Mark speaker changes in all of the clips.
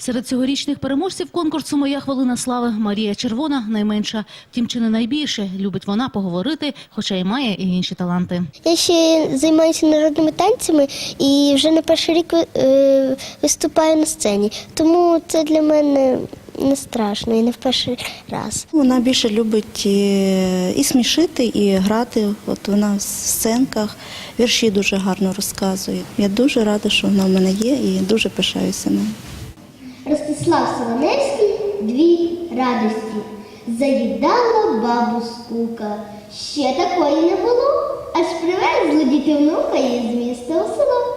Speaker 1: Серед цьогорічних переможців конкурсу Моя хвилина слави Марія Червона найменша. Втім, чи не найбільше любить вона поговорити, хоча й має і інші таланти.
Speaker 2: Я ще займаюся народними танцями і вже не перший рік е, виступаю на сцені. Тому це для мене не страшно і не в перший раз.
Speaker 3: Вона більше любить е, і смішити, і грати. От вона в сценках вірші дуже гарно розказує. Я дуже рада, що вона в мене є, і дуже пишаюся нею.
Speaker 2: Ростислав Солоневський дві радості. Заїдала бабу скука. Ще такої не було, аж привезли діти внука її з міста у село.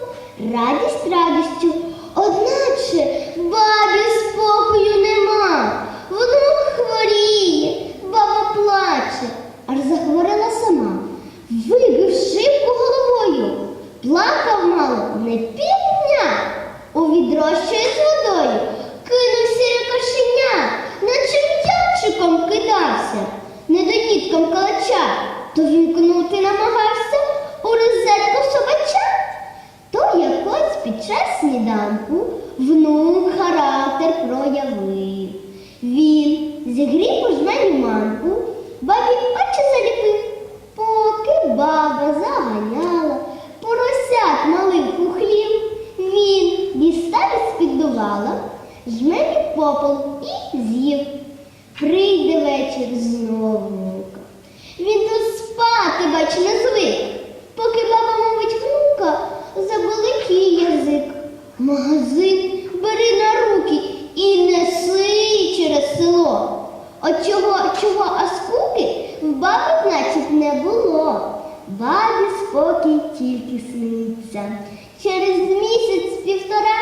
Speaker 2: Радість радістю, одначе бабі спокою нема. Внук хворіє, баба плаче, аж захворіла недоїдком калача, то вімкнути намагався у розетку собача. То якось під час сніданку внук характер проявив. Він зігрів у жменю манку, бабі очі заліпив, поки баба заганяла, поросят малих хлів. Він дістав із-під дувала, жменю попел і з'їв. Прийде вечір знову спати, бач, не звик, поки баба мовить внука, заболить язик. Магазин бери на руки і неси через село. От чого, чого, а скуки в баби, значить, не було. Бабі спокій тільки сниться. Через місяць півтора